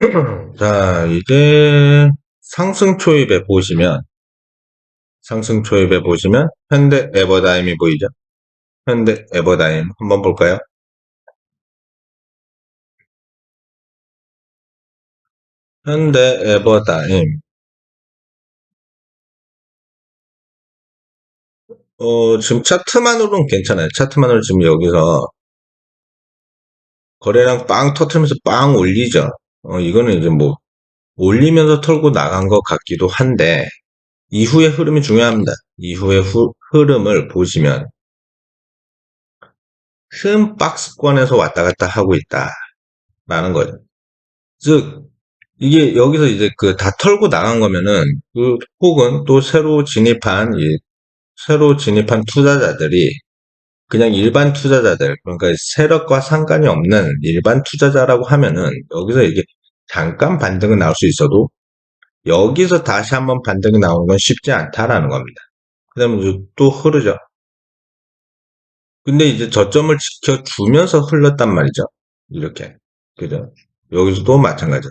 자, 이제 상승 초입에 보시면, 상승 초입에 보시면, 현대 에버다임이 보이죠? 현대 에버다임 한번 볼까요? 현대 에버다임. 어, 지금 차트만으로는 괜찮아요. 차트만으로 지금 여기서 거래량 빵 터트리면서 빵 올리죠. 어, 이거는 이제 뭐, 올리면서 털고 나간 것 같기도 한데, 이후의 흐름이 중요합니다. 이후의 후- 흐름을 보시면, 큰 박스권에서 왔다 갔다 하고 있다. 라는 거죠. 즉, 이게 여기서 이제 그 다 털고 나간 거면은, 그, 혹은 또 새로 진입한, 이, 새로 진입한 투자자들이 그냥 일반 투자자들, 그러니까 세력과 상관이 없는 일반 투자자라고 하면은, 여기서 이게 잠깐 반등은 나올 수 있어도, 여기서 다시 한번 반등이 나오는 건 쉽지 않다라는 겁니다. 그 다음에 또 흐르죠. 근데 이제 저점을 지켜주면서 흘렀단 말이죠. 이렇게. 그죠? 여기서도 마찬가지.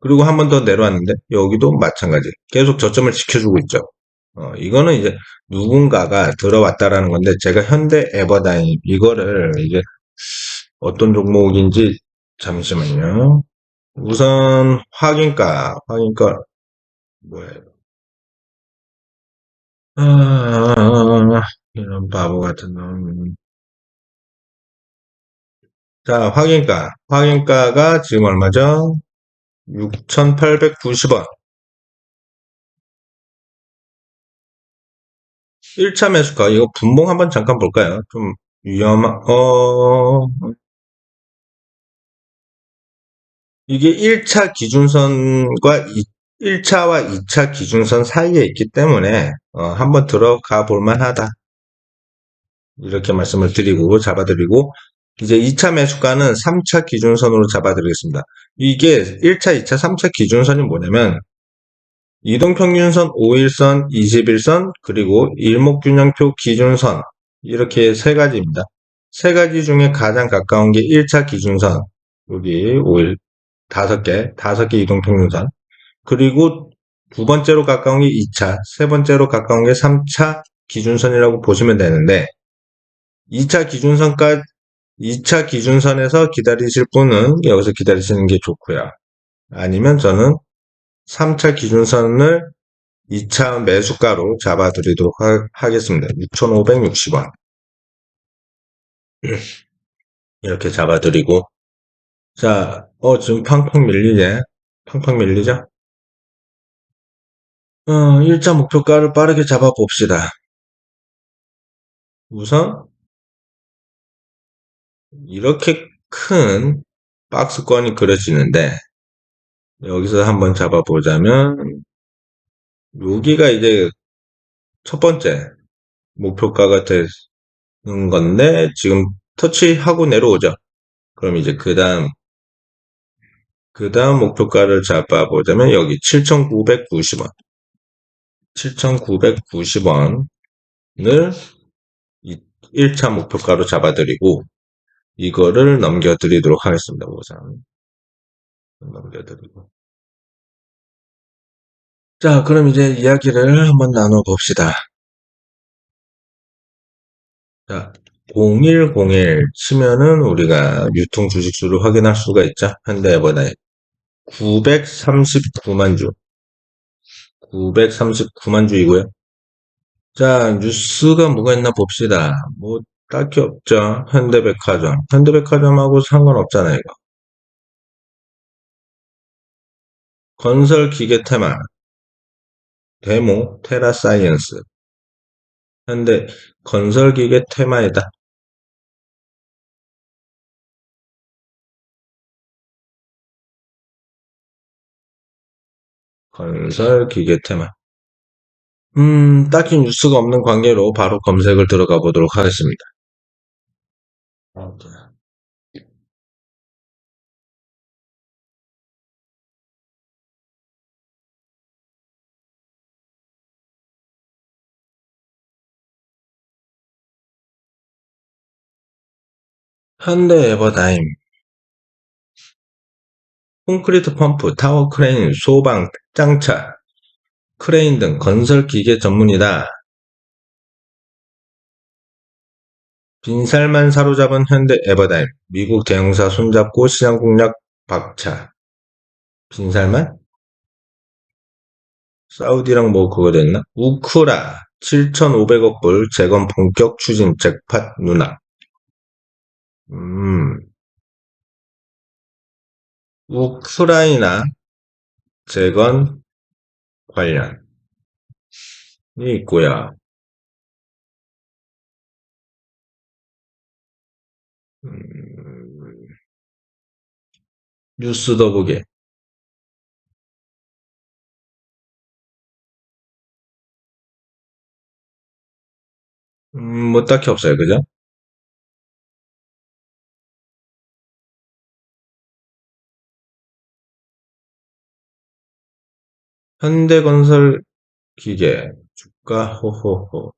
그리고 한 번 더 내려왔는데, 여기도 마찬가지. 계속 저점을 지켜주고 있죠. 어, 이거는 이제 누군가가 들어왔다라는 건데, 제가 현대 에버다임, 이거를 이게 어떤 종목인지, 잠시만요. 우선 확인가, 확인가, 뭐예요? 아, 이런 바보 같은 놈. 자, 확인가. 확인가가 지금 얼마죠? 6,890원. 1차 매수가. 이거 분봉 한번 잠깐 볼까요? 좀 위험한, 어, 이게 1차 기준선과 1차와 2차 기준선 사이에 있기 때문에, 어, 한번 들어가 볼 만하다. 이렇게 말씀을 드리고, 잡아드리고, 이제 2차 매수가는 3차 기준선으로 잡아드리겠습니다. 이게 1차, 2차, 3차 기준선이 뭐냐면, 이동평균선, 5일선, 21선, 그리고 일목균형표 기준선 이렇게 세 가지입니다. 세 가지 중에 가장 가까운 게 1차 기준선 여기 5일 다섯 개, 다섯 개 이동평균선 그리고 두 번째로 가까운 게 2차, 세 번째로 가까운 게 3차 기준선이라고 보시면 되는데 2차 기준선까지 2차 기준선에서 기다리실 분은 여기서 기다리시는 게 좋고요. 아니면 저는 3차 기준선을 2차 매수가로 잡아드리도록 하, 겠습니다 6,560원. 이렇게 잡아드리고. 자, 어, 지금 팡팡 밀리네. 팡팡 밀리죠? 어, 1차 목표가를 빠르게 잡아봅시다. 우선, 이렇게 큰 박스권이 그려지는데, 여기서 한번 잡아보자면, 여기가 이제 첫 번째 목표가가 되는 건데, 지금 터치하고 내려오죠. 그럼 이제 그 다음, 그 다음 목표가를 잡아보자면 여기 7,990원. 7,990원을 1차 목표가로 잡아드리고, 이거를 넘겨드리도록 하겠습니다. 넘겨드리고. 자, 그럼 이제 이야기를 한번 나눠봅시다. 자, 0101 치면은 우리가 유통 주식수를 확인할 수가 있죠. 현대에버다임 939만 주. 939만 주이고요. 자, 뉴스가 뭐가 있나 봅시다. 뭐 딱히 없죠. 현대백화점. 현대백화점하고 상관없잖아요, 이거. 건설기계 테마. 데모, 테라사이언스. 현대 건설기계 테마이다. 건설기계 테마. 음, 딱히 뉴스가 없는 관계로 바로 검색을 들어가 보도록 하겠습니다. 현대 에버다임. 콘크리트 펌프, 타워 크레인, 소방, 장차, 크레인 등 건설 기계 전문이다. 빈살만 사로잡은 현대 에버다임, 미국 대형사 손잡고 시장 공략 박차. 빈살만? 사우디랑 뭐 그거 됐나? 우크라 7,500억 불 재건 본격 추진 잭팟 누나. 음, 우크라이나 재건 관련이 있고요. 음, 뉴스 더보기. 음, 뭐 딱히 없어요. 그죠? 현대건설 기계 주가 호호호.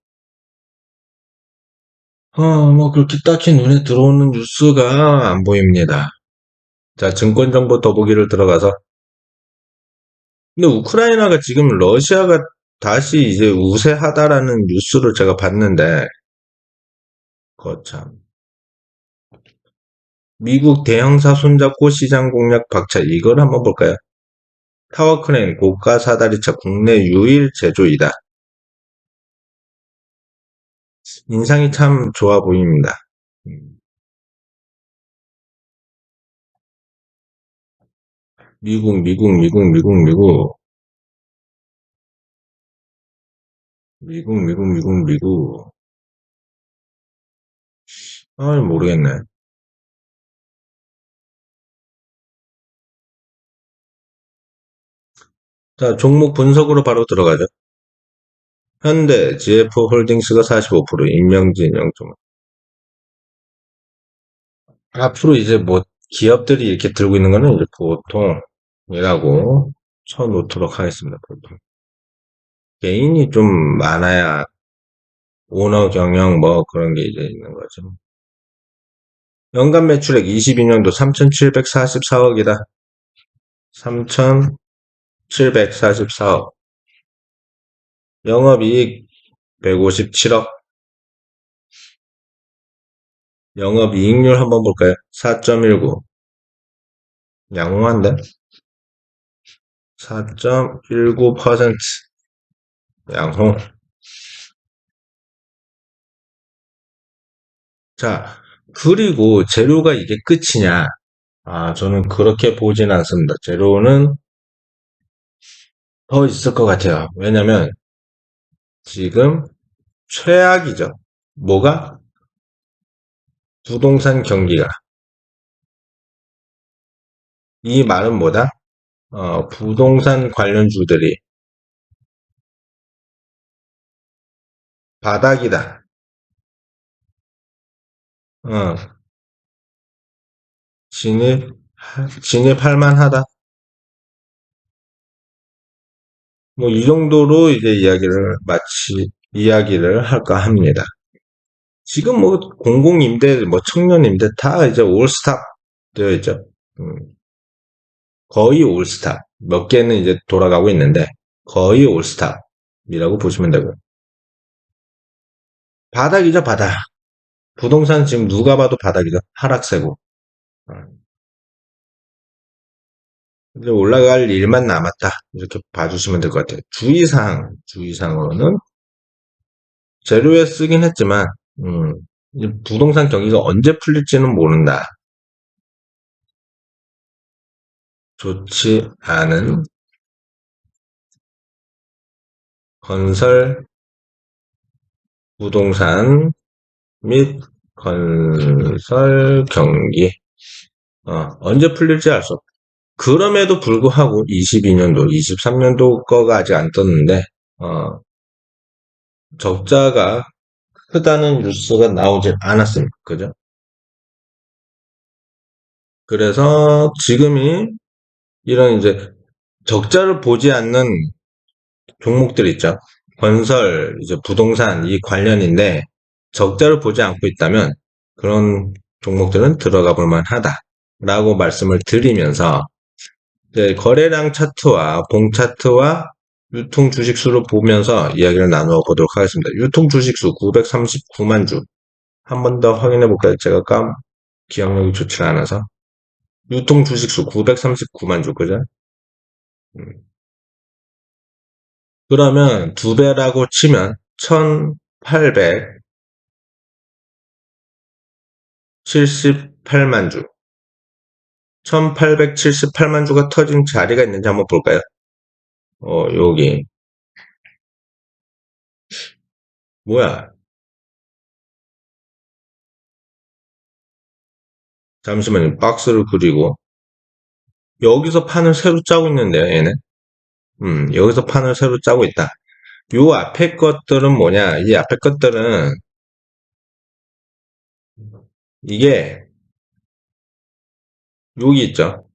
어, 뭐 그렇게 딱히 눈에 들어오는 뉴스가 안 보입니다. 자, 증권정보 더보기를 들어가서 근데 우크라이나가 지금 러시아가 다시 이제 우세하다라는 뉴스를 제가 봤는데 거참 미국 대형사 손잡고 시장 공략 박차 이걸 한번 볼까요? 타워크레인 고가 사다리차 국내 유일 제조이다. 인상이 참 좋아 보입니다. 음. 미국, 미국, 미국, 미국, 미국. 미국, 미국, 미국, 미국. 아, 모르겠네. 자, 종목 분석으로 바로 들어가죠. 현대, GF 홀딩스가 45%, 임명진 0.5. 앞으로 이제 뭐 기업들이 이렇게 들고 있는 거는 이제 보통이라고 쳐놓도록 하겠습니다. 보통. 개인이 좀 많아야 오너 경영 뭐 그런 게 이제 있는 거죠. 연간 매출액 22년도 3,744억이다. 3,744억. 영업이익 157억. 영업이익률 한번 볼까요? 4.19. 양호한데? 4.19% 양호. 자, 그리고 재료가 이게 끝이냐? 아, 저는 그렇게 보진 않습니다. 재료는 더 있을 것 같아요. 왜냐면 지금 최악이죠. 뭐가? 부동산 경기가. 이 말은 뭐다? 어, 부동산 관련주들이 바닥이다. 어, 진입, 진입할 만하다. 뭐, 이 정도로 이제 이야기를 마치, 이야기를 할까 합니다. 지금 뭐, 공공임대, 뭐, 청년임대 다 이제 올스탑 되어 있죠. 음, 거의 올스탑. 몇 개는 이제 돌아가고 있는데, 거의 올스탑이라고 보시면 되고요. 바닥이죠, 바닥. 부동산 지금 누가 봐도 바닥이죠. 하락세고. 어. 이제 올라갈 일만 남았다. 이렇게 봐주시면 될 것 같아요. 주의사항, 주의사항으로는 재료에 쓰긴 했지만, 음, 부동산 경기가 언제 풀릴지는 모른다. 좋지 않은 건설, 부동산 및 건설 경기. 어, 언제 풀릴지 알 수 없다. 그럼에도 불구하고 22년도, 23년도 거가 아직 안 떴는데, 어, 적자가 크다는 뉴스가 나오질 않았습니다. 그죠? 그래서 지금이 이런 이제 적자를 보지 않는 종목들 있죠. 건설, 이제 부동산 이 관련인데 적자를 보지 않고 있다면 그런 종목들은 들어가 볼 만하다라고 말씀을 드리면서 네, 거래량 차트와 봉 차트와 유통 주식수를 보면서 이야기를 나누어 보도록 하겠습니다. 유통 주식수 939만 주. 한 번 더 확인해 볼까요? 제가 깜, 기억력이 좋지 않아서. 유통 주식수 939만 주, 그죠? 음. 그러면 두 배라고 치면 1878만 주. 1878만 주가 터진 자리가 있는지 한번 볼까요? 어, 여기. 뭐야? 잠시만요. 박스를 그리고. 여기서 판을 새로 짜고 있는데요, 얘는. 음, 여기서 판을 새로 짜고 있다. 요 앞에 것들은 뭐냐? 이 앞에 것들은 이게 여기 있죠?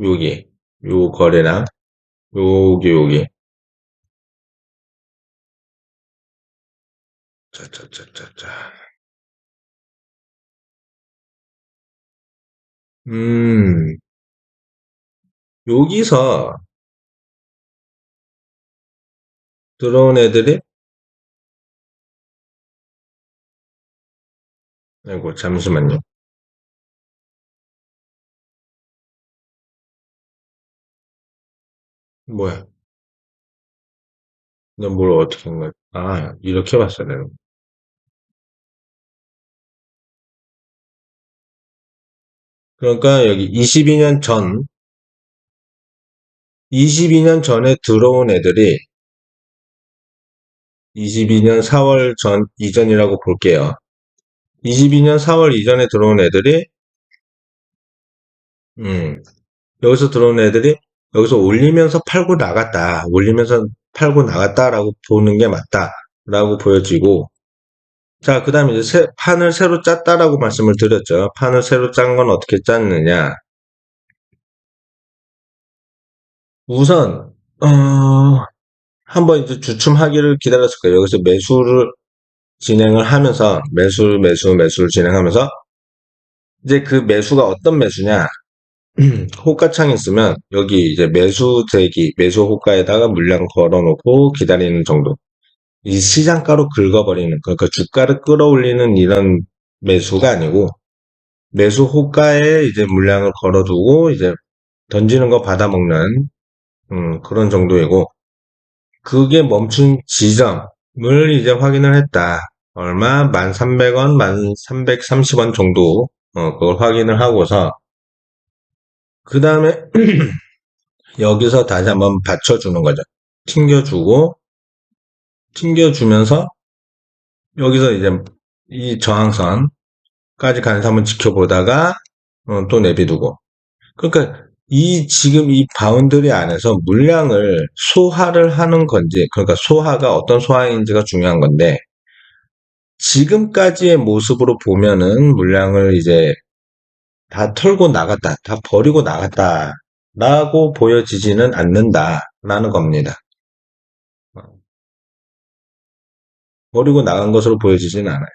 여기. 요 거래량. 여기, 여기. 짜짜짜짜짜. 음, 여기서 들어온 애들이 아이고 잠시만요. 뭐야? 나뭘 어떻게 한 거야? 아, 이렇게 봤어야 되는 거. 그러니까 여기 22년 전, 22년 전에 들어온 애들이 22년 4월 전 이전이라고 볼게요. 22년 4월 이전에 들어온 애들이 음, 여기서 들어온 애들이 여기서 올리면서 팔고 나갔다. 올리면서 팔고 나갔다라고 보는 게 맞다라고 보여지고 자, 그 다음에 이제 새- 판을 새로 짰다라고 말씀을 드렸죠. 판을 새로 짠 건 어떻게 짰느냐. 우선, 어, 한번 이제 주춤하기를 기다렸을 거예요. 여기서 매수를 진행을 하면서, 매수, 매수, 매수를 진행하면서, 이제 그 매수가 어떤 매수냐. 호가창이 있으면, 여기 이제 매수 대기, 매수 호가에다가 물량 걸어놓고 기다리는 정도. 이 시장가로 긁어버리는, 그러니까 주가를 끌어올리는 이런 매수가 아니고, 매수 호가에 이제 물량을 걸어두고, 이제 던지는 거 받아먹는, 음, 그런 정도이고, 그게 멈춘 지점을 이제 확인을 했다. 얼마? 1,300원, 1,330원 정도, 어, 그걸 확인을 하고서, 그 다음에 여기서 다시 한번 받쳐주는 거죠. 튕겨주고, 튕겨주면서, 여기서 이제 이 저항선까지 가는서 한번 지켜보다가, 어, 또 내비두고. 그러니까 이 지금 이 바운드리 안에서 물량을 소화를 하는 건지, 그러니까 소화가 어떤 소화인지가 중요한 건데, 지금까지의 모습으로 보면은 물량을 이제 다 털고 나갔다, 다 버리고 나갔다, 라고 보여지지는 않는다 라는 겁니다. 버리고 나간 것으로 보여지지는 않아요.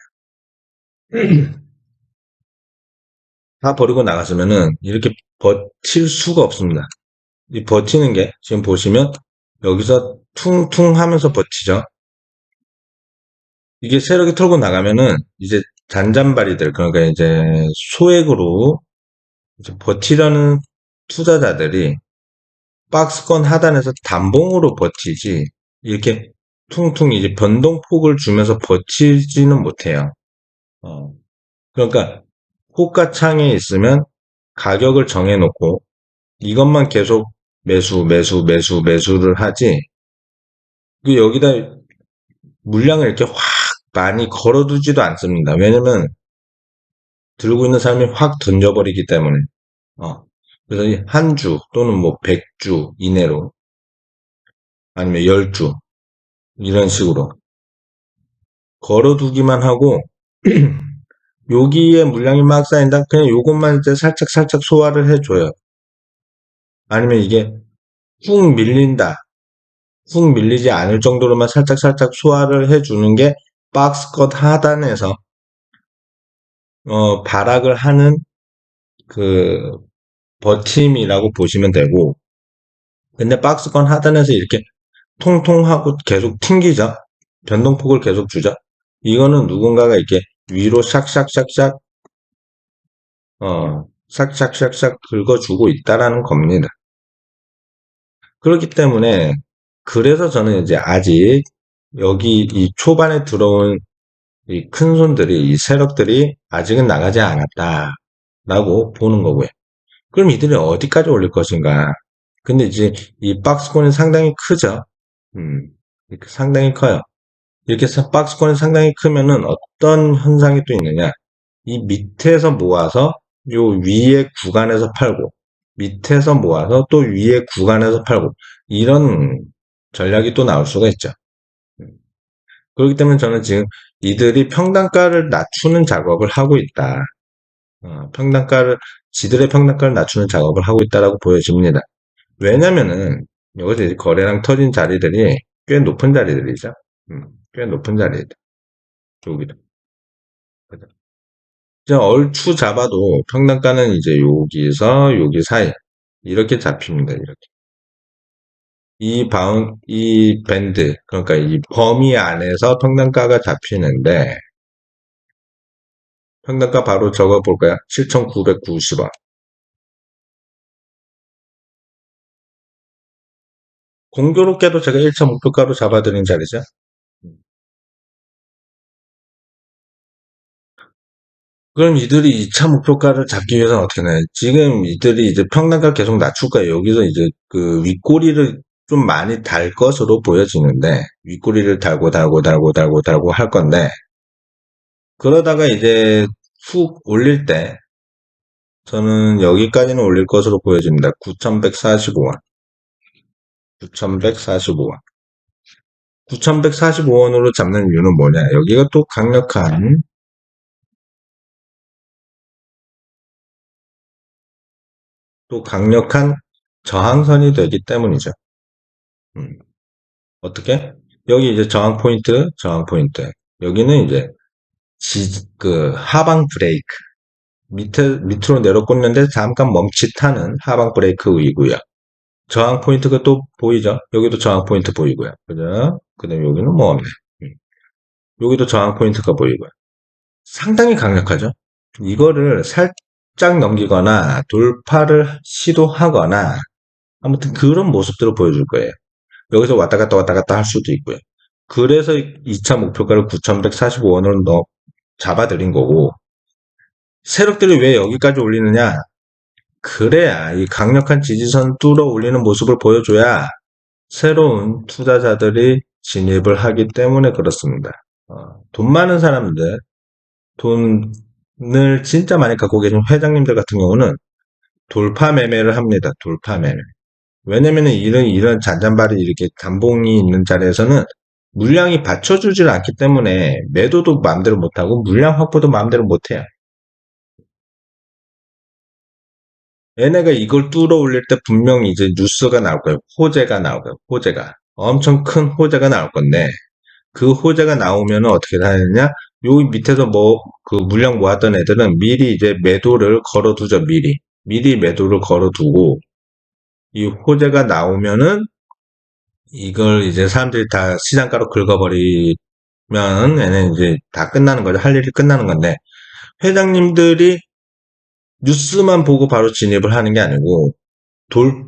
다 버리고 나갔으면은 이렇게 버틸 수가 없습니다. 이 버티는 게 지금 보시면 여기서 퉁퉁 하면서 버티죠. 이게 세력이 털고 나가면은 이제 잔잔바리들 그러니까 이제 소액으로 이제 버티려는 투자자들이 박스권 하단에서 단봉으로 버티지 이렇게 퉁퉁 이제 변동폭을 주면서 버티지는 못해요. 어. 그러니까 호가창에 있으면 가격을 정해놓고 이것만 계속 매수, 매수, 매수, 매수를 하지. 그 여기다 물량을 이렇게 확 많이 걸어두지도 않습니다. 왜냐면 들고 있는 사람이 확 던져버리기 때문에. 어. 그래서 한 주 또는 뭐 100주 이내로 아니면 10주 이런 식으로 걸어두기만 하고 여기에 물량이 막 쌓인다. 그냥 요것만 이제 살짝 살짝 소화를 해줘요. 아니면 이게 훅 밀린다. 훅 밀리지 않을 정도로만 살짝 살짝 소화를 해주는 게 박스 컷 하단에서 어, 발악을 하는 그 버팀이라고 보시면 되고 근데 박스권 하단에서 이렇게 통통하고 계속 튕기죠. 변동폭을 계속 주죠. 이거는 누군가가 이렇게 위로 샥샥샥샥 어, 샥샥샥샥 긁어주고 있다라는 겁니다. 그렇기 때문에 그래서 저는 이제 아직 여기 이 초반에 들어온 이 큰 손들이 이 세력들이 아직은 나가지 않았다라고 보는 거고요. 그럼 이들이 어디까지 올릴 것인가? 근데 이제 이 박스권이 상당히 크죠. 음, 상당히 커요. 이렇게 해서 박스권이 상당히 크면은 어떤 현상이 또 있느냐? 이 밑에서 모아서 요 위에 구간에서 팔고 밑에서 모아서 또 위에 구간에서 팔고 이런 전략이 또 나올 수가 있죠. 그렇기 때문에 저는 지금 이들이 평단가를 낮추는 작업을 하고 있다. 어, 평단가를 지들의 평단가를 낮추는 작업을 하고 있다라고 보여집니다. 왜냐면은 여기서 이제 거래량 터진 자리들이 꽤 높은 자리들이죠. 음, 꽤 높은 자리들. 여기도. 그죠? 이제 얼추 잡아도 평단가는 이제 여기서 여기 사이 이렇게 잡힙니다. 이렇게. 이 바운 이 밴드 그러니까 이 범위 안에서 평단가가 잡히는데 평단가 바로 적어 볼까요? 7,990원. 공교롭게도 제가 1차 목표가로 잡아드린 자리죠. 그럼 이들이 2차 목표가를 잡기 위해서는 어떻게 해요? 지금 이들이 이제 평단가 계속 낮출 거예요. 여기서 이제 그 윗꼬리를 좀 많이 달 것으로 보여지는데, 윗꼬리를 달고 달고 달고 달고 달고 할 건데, 그러다가 이제 훅 올릴 때, 저는 여기까지는 올릴 것으로 보여집니다. 9,145원. 9,145원. 9,145원으로 잡는 이유는 뭐냐? 여기가 또 강력한 또 강력한 저항선이 되기 때문이죠. 음. 어떻게? 여기 이제 저항 포인트, 저항 포인트. 여기는 이제 지, 그 하방 브레이크. 밑에 밑으로 내려 꽂는데 잠깐 멈칫하는 하방 브레이크이고요. 저항 포인트가 또 보이죠? 여기도 저항 포인트 보이고요. 그죠? 그 다음에 여기는 뭐 없네. 음. 여기도 저항 포인트가 보이고요. 상당히 강력하죠? 이거를 살짝 넘기거나 돌파를 시도하거나 아무튼 그런 모습들을 보여줄 거예요. 여기서 왔다 갔다 왔다 갔다 할 수도 있고요. 그래서 2차 목표가를 9,145원으로 넣, 잡아드린 거고 세력들이 왜 여기까지 올리느냐? 그래야 이 강력한 지지선 뚫어 올리는 모습을 보여줘야 새로운 투자자들이 진입을 하기 때문에 그렇습니다. 어, 돈 많은 사람들, 돈을 진짜 많이 갖고 계신 회장님들 같은 경우는 돌파 매매를 합니다. 돌파 매매. 왜냐면 이런 이런 잔잔바리 이렇게 단봉이 있는 자리에서는 물량이 받쳐주질 않기 때문에 매도도 마음대로 못하고 물량 확보도 마음대로 못해요. 얘네가 이걸 뚫어 올릴 때 분명히 이제 뉴스가 나올 거예요. 호재가 나올 거예요. 호재가. 엄청 큰 호재가 나올 건데, 그 호재가 나오면 어떻게 하느냐? 여기 밑에서 뭐, 그 물량 모았던 애들은 미리 이제 매도를 걸어두죠, 미리. 미리 매도를 걸어두고, 이 호재가 나오면은, 이걸 이제 사람들이 다 시장가로 긁어버리면, 얘는 이제 다 끝나는 거죠. 할 일이 끝나는 건데, 회장님들이 뉴스만 보고 바로 진입을 하는 게 아니고 돌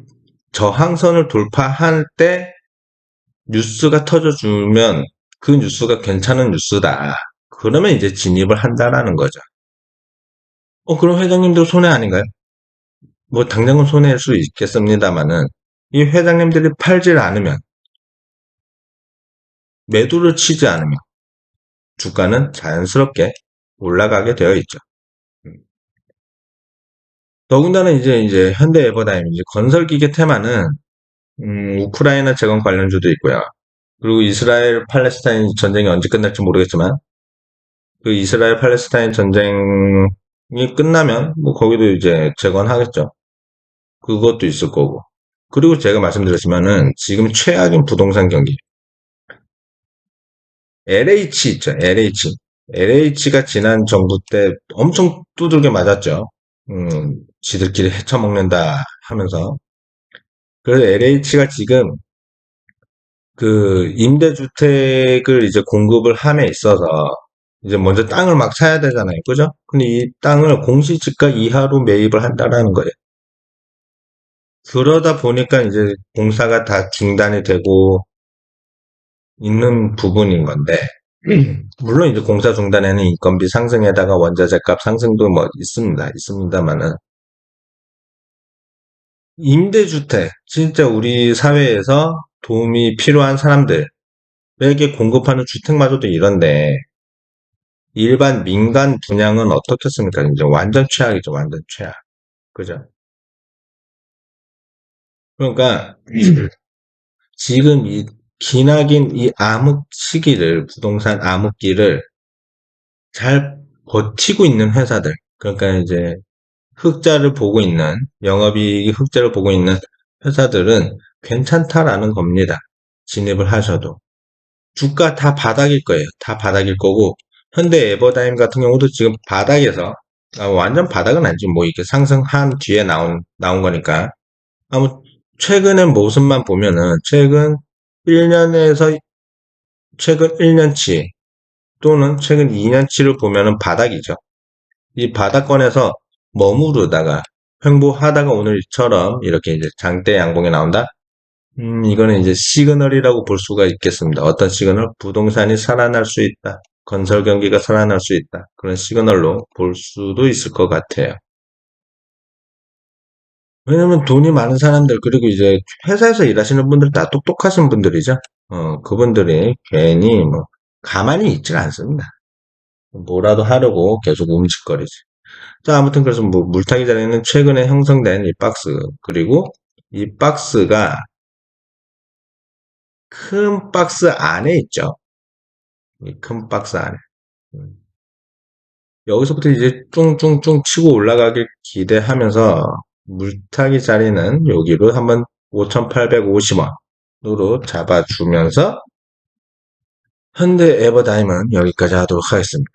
저항선을 돌파할 때 뉴스가 터져주면 그 뉴스가 괜찮은 뉴스다. 그러면 이제 진입을 한다라는 거죠. 어, 그럼 회장님도 손해 아닌가요? 뭐 당장은 손해일 수 있겠습니다만은 이 회장님들이 팔질 않으면 매도를 치지 않으면 주가는 자연스럽게 올라가게 되어 있죠. 더군다나 이제 이제 현대 에버다임 이제 건설 기계 테마는 음, 우크라이나 재건 관련주도 있고요. 그리고 이스라엘 팔레스타인 전쟁이 언제 끝날지 모르겠지만 그 이스라엘 팔레스타인 전쟁이 끝나면 뭐 거기도 이제 재건하겠죠. 그것도 있을 거고. 그리고 제가 말씀드렸지만은 지금 최악인 부동산 경기 LH 있죠. LH. LH가 지난 정부 때 엄청 두들겨 맞았죠. 음, 지들끼리 헤쳐먹는다 하면서 그래서 LH가 지금 그 임대주택을 이제 공급을 함에 있어서 이제 먼저 땅을 막 사야 되잖아요. 그죠? 근데 이 땅을 공시지가 이하로 매입을 한다라는 거예요. 그러다 보니까 이제 공사가 다 중단이 되고 있는 부분인 건데, 물론 이제 공사 중단에는 인건비 상승에다가 원자재 값 상승도 뭐 있습니다. 있습니다만은 임대주택, 진짜 우리 사회에서 도움이 필요한 사람들에게 공급하는 주택마저도 이런데, 일반 민간 분양은 어떻겠습니까? 이제 완전 최악이죠, 완전 최악. 그죠? 그러니까, 지금 이 기나긴 이 암흑 시기를, 부동산 암흑기를 잘 버티고 있는 회사들, 그러니까 이제 흑자를 보고 있는, 영업이익 흑자를 보고 있는 회사들은 괜찮다라는 겁니다. 진입을 하셔도. 주가 다 바닥일 거예요. 다 바닥일 거고, 현대 에버다임 같은 경우도 지금 바닥에서, 아, 완전 바닥은 아니지, 뭐 이렇게 상승한 뒤에 나온, 나온 거니까. 아무, 최근의 모습만 보면은, 최근 1년에서 최근 1년치 또는 최근 2년치를 보면은 바닥이죠. 이 바닥권에서 머무르다가 횡보하다가 오늘처럼 이렇게 이제 장대 양봉이 나온다? 음, 이거는 이제 시그널이라고 볼 수가 있겠습니다. 어떤 시그널? 부동산이 살아날 수 있다. 건설 경기가 살아날 수 있다. 그런 시그널로 볼 수도 있을 것 같아요. 왜냐면 돈이 많은 사람들, 그리고 이제 회사에서 일하시는 분들 다 똑똑하신 분들이죠. 어, 그분들이 괜히 뭐, 가만히 있질 않습니다. 뭐라도 하려고 계속 움직거리지. 자, 아무튼 그래서 뭐 물타기 자리는 최근에 형성된 이 박스, 그리고 이 박스가 큰 박스 안에 있죠. 이 큰 박스 안에. 음. 여기서부터 이제 쫑쫑쫑 치고 올라가길 기대하면서 물타기 자리는 여기로 한번 5,850원으로 잡아주면서 현대 에버다임은 여기까지 하도록 하겠습니다.